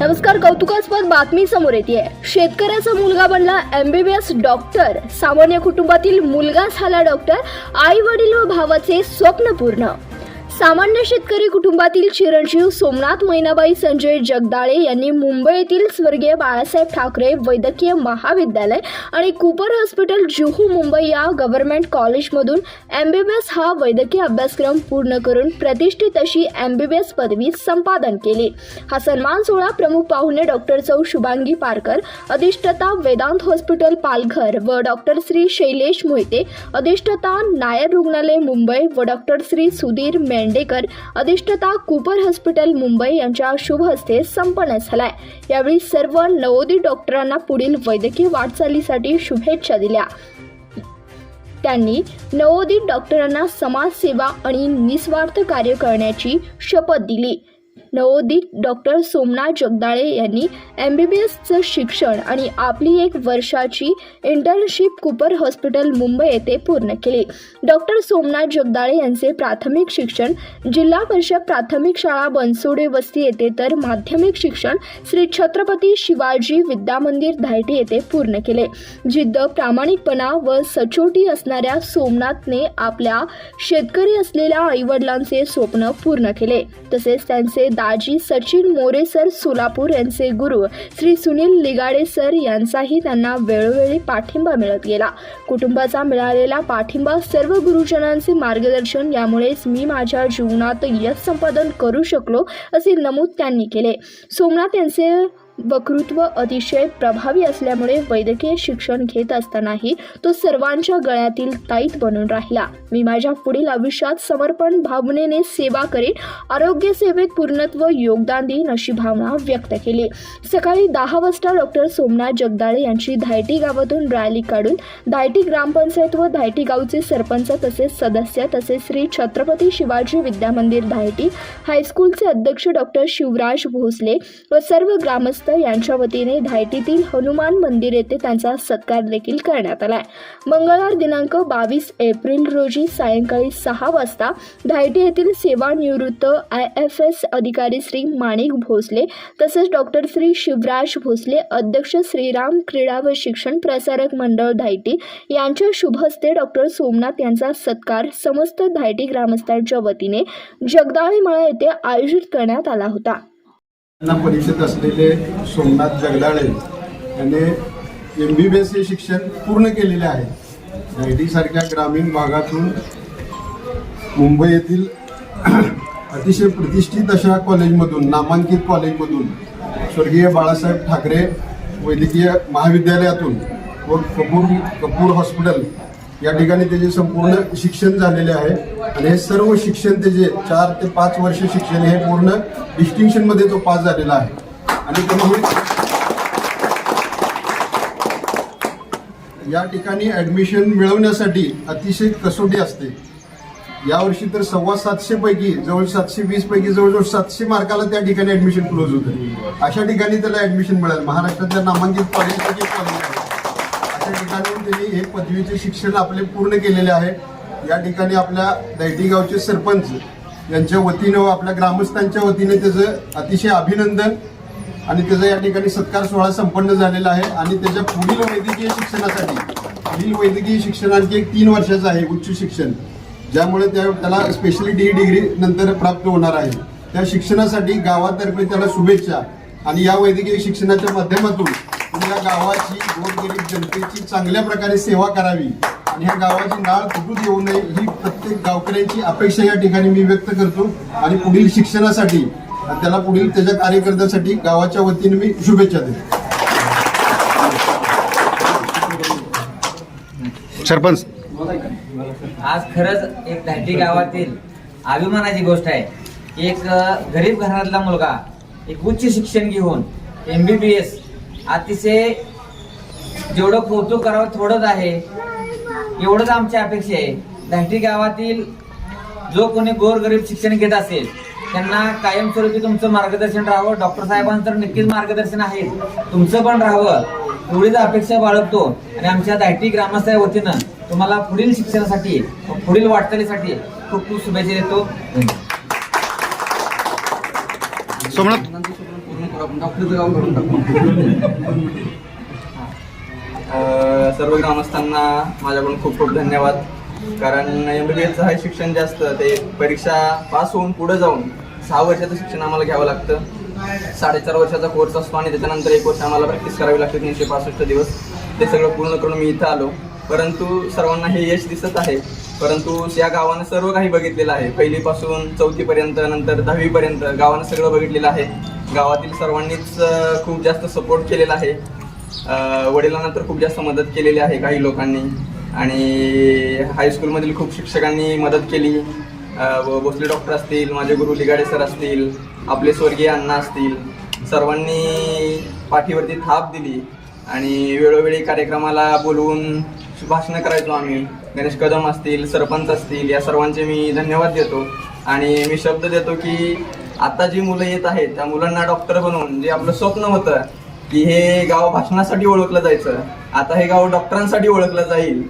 नमस्कार कौतुकास्पद बातमी समोर येते शेतकऱ्याचा मुलगा बनला एमबीबीएस डॉक्टर सामान्य कुटुंबातील मुलगा झाला डॉक्टर आई वडील व भावाचे स्वप्न पूर्ण. सामान्य शेतकरी कुटुंबातील चिरंजीव सोमनाथ मैनाबाई संजय जगदाळे यांनी मुंबई येथील स्वर्गीय बाळासाहेब ठाकरे वैद्यकीय महाविद्यालय आणि कुपर हॉस्पिटल जुहू मुंबई या गव्हर्नमेंट कॉलेजमधून एम बी बी एस हा वैद्यकीय अभ्यासक्रम पूर्ण करून प्रतिष्ठित अशी एम बी बी एस पदवी संपादन केली. हा सन्मान सोहळा प्रमुख पाहुणे डॉक्टर चौ शुभांगी पारकर अधिष्ठता वेदांत हॉस्पिटल पालघर व डॉक्टर श्री शैलेश मोहिते अधिष्ठता नायर रुग्णालय मुंबई व डॉक्टर श्री सुधीर मेंढेकर अधिष्ठता कुपर हॉस्पिटल मुंबई यांच्या शुभ हस्ते संपन्न झालाय. यावेळी सर्व नवोदित डॉक्टरांना पुढील वैद्यकीय वाटचालीसाठी शुभेच्छा दिल्या. त्यांनी नवोदित डॉक्टरांना समाजसेवा आणि निस्वार्थ कार्य करण्याची शपथ दिली. नवोदित डॉक्टर सोमनाथ जगदाळे यांनी एम बी बी एसचं शिक्षण आणि आपली एक वर्षाची इंटर्नशिप कुपर हॉस्पिटल मुंबई येथे पूर्ण केली. डॉक्टर सोमनाथ जगदाळे यांचे प्राथमिक शिक्षण जिल्हा परिषद प्राथमिक शाळा बनसोडे वस्ती येथे तर माध्यमिक शिक्षण श्री छत्रपती शिवाजी विद्यामंदिर धायटी येथे पूर्ण केले. जिद्द प्रामाणिकपणा व सचोटी असणाऱ्या सोमनाथने आपल्या शेतकरी असलेल्या आईवडिलांचे स्वप्न पूर्ण केले. तसेच त्यांचे दाजी सचिन मोरे सर सोलापूर यांचे गुरु श्री सुनील लिगाडे सर यांचाही त्यांना वेळोवेळी पाठिंबा मिळत गेला. कुटुंबाचा मिळालेला पाठिंबा सर्व गुरुजनांचे मार्गदर्शन यामुळेच मी माझ्या जीवनात यश संपादन करू शकलो असे नमूद त्यांनी केले. सोमनाथ यांचे वक्तृत्व अतिशय प्रभावी असल्यामुळे वैद्यकीय शिक्षण घेत असतानाही तो सर्वांच्या गळ्यातील ताईत बनून राहिला. मी माझ्या पुढील आयुष्यात समर्पण भावनेने सेवा करेन. आरोग्य सेवेत पूर्णत्व योगदान देईन अशी भावना व्यक्त केली. सकाळी दहा वाजता डॉक्टर सोमनाथ जगदाळे यांची धायटी गावातून रॅली काढून धायटी ग्रामपंचायत व धायटी गावचे सरपंच तसेच सदस्य तसेच श्री छत्रपती शिवाजी विद्यामंदिर धायटी हायस्कूलचे अध्यक्ष डॉक्टर शिवराज भोसले व सर्व ग्रामस्थ यांच्या वतीने धायटीतील हनुमान मंदिर येथे त्यांचा सत्कार देखील करण्यात आलाय. मंगळवार दिनांक बावीस एप्रिल रोजी सायंकाळी सहा वाजता धायटी येथील सेवानिवृत्त आय एफ एस अधिकारी श्री माणिक भोसले तसेच डॉक्टर श्री शिवराज भोसले अध्यक्ष श्रीराम क्रीडा व शिक्षण प्रसारक मंडळ धायटी यांच्या शुभहस्ते डॉक्टर सोमनाथ यांचा सत्कार समस्त धायटी ग्रामस्थांच्या वतीने जगदाळीमाळा येथे आयोजित करण्यात आला होता. त्यांना परिचित असलेले सोमनाथ जगदाळे यांनी एम बी बी एस हे शिक्षण पूर्ण केलेले आहे. आय सारख्या ग्रामीण भागातून मुंबई येथील अतिशय प्रतिष्ठित अशा कॉलेजमधून नामांकित कॉलेजमधून स्वर्गीय बाळासाहेब ठाकरे वैद्यकीय महाविद्यालयातून व कपूर कपूर हॉस्पिटल या ठिकाणी त्याचे संपूर्ण शिक्षण झालेले आहे. आणि हे सर्व शिक्षण त्याचे चार ते पाच वर्ष शिक्षण हे पूर्ण डिस्टिंक्शनमध्ये तो पास झालेला आहे. आणि त्यामुळे या ठिकाणी ऍडमिशन मिळवण्यासाठी अतिशय कसोटी असते. यावर्षी तर सव्वा सातशे पैकी जवळ सातशे वीस पैकी जवळजवळ सातशे मार्काला त्या ठिकाणी ऍडमिशन क्लोज होतं. अशा ठिकाणी त्याला ऍडमिशन मिळालं. महाराष्ट्रातल्या नामांकित कॉलेजपैकी अशा ठिकाणी त्यांनी हे पदवीचे शिक्षण आपले पूर्ण केलेले आहे. या ठिकाणी आपल्या दैटी गावचे सरपंच यांच्या वतीनं व आपल्या ग्रामस्थांच्या वतीने त्याचं अतिशय अभिनंदन. आणि त्याचा या ठिकाणी सत्कार सोहळा संपन्न झालेला आहे. आणि त्याच्या पुढील वैद्यकीय शिक्षणासाठी पुढील वैद्यकीय शिक्षण आणखी एक तीन वर्षाचं आहे उच्च शिक्षण. ज्यामुळे त्या त्याला स्पेशलिटी डिग्री नंतर प्राप्त होणार आहे. त्या शिक्षणासाठी गावातर्फे त्याला शुभेच्छा. आणि या वैद्यकीय शिक्षणाच्या माध्यमातून या गावाची गोरगरीब जनतेची चांगल्या प्रकारे सेवा करावी. आणि ह्या गावाची नाळ फुटून येऊ नये ही प्रत्येक गावकऱ्यांची अपेक्षा या ठिकाणी मी व्यक्त करतो. आणि पुढील शिक्षणासाठी त्याला पुढील त्याच्या कार्यकर्त्यासाठी गावाच्या वतीने मी शुभेच्छा देतो. सरपंच. आज खरंच एक धाटी गावातील अभिमानाची गोष्ट आहे. एक गरीब घरातला मुलगा एक उच्च शिक्षण घेऊन एम बी बी एस अतिशय जेवढं कौतुक करावं थोडंच आहे. एवढंच आमची अपेक्षा आहे. धाटी गावातील जो कोणी गोरगरीब शिक्षण घेत असेल त्यांना कायमस्वरूपी तुमचं मार्गदर्शन राहावं. डॉक्टर साहेबांचं तर नक्कीच मार्गदर्शन आहे. तुमचं पण राहावं. एवढीच अपेक्षा बाळगतो. आणि आमच्या दायटी ग्रामस्थाच्या वतीनं तुम्हाला पुढील शिक्षणासाठी पुढील वाटचालीसाठी खूप खूप शुभेच्छा देतो. धन्यवाद. सोमनाथ. डॉक्टर सर्व ग्रामस्थांना माझ्याकडून खूप खूप धन्यवाद. कारण एम बी बी एसचं हे शिक्षण जे असतं ते परीक्षा पास होऊन पुढे जाऊन सहा वर्षाचं शिक्षण आम्हाला घ्यावं लागतं. साडेचार वर्षाचा कोर्स असतो आणि त्याच्यानंतर एक वर्ष आम्हाला प्रॅक्टिस करावी लागते तीनशे पासष्ट दिवस. ते सगळं पूर्ण करून मी इथं आलो. परंतु सर्वांना हे यश दिसत आहे. परंतु या गावानं सर्व काही बघितलेलं आहे. पहिलीपासून चौथीपर्यंत नंतर दहावीपर्यंत गावानं सगळं बघितलेलं आहे. गावातील सर्वांनीच खूप जास्त सपोर्ट केलेला आहे. वडिलांना तर खूप जास्त मदत केलेली आहे काही लोकांनी. आणि हायस्कूलमधील खूप शिक्षकांनी मदत केली. व भोसले डॉक्टर असतील माझे गुरु लिगाडे सर असतील आपले स्वर्गीय अण्णा असतील सर्वांनी पाठीवरती थाप दिली. आणि वेळोवेळी कार्यक्रमाला बोलवून भाषणं करायचो आम्ही. गणेश कदम असतील सरपंच असतील या सर्वांचे मी धन्यवाद देतो. आणि मी शब्द देतो की आता जी मुलं येत आहेत त्या मुलांना डॉक्टर बनवून जे आपलं स्वप्न होतं की हे गाव भाषणासाठी ओळखलं जायचं. आता हे गाव डॉक्टरांसाठी ओळखलं जाईल.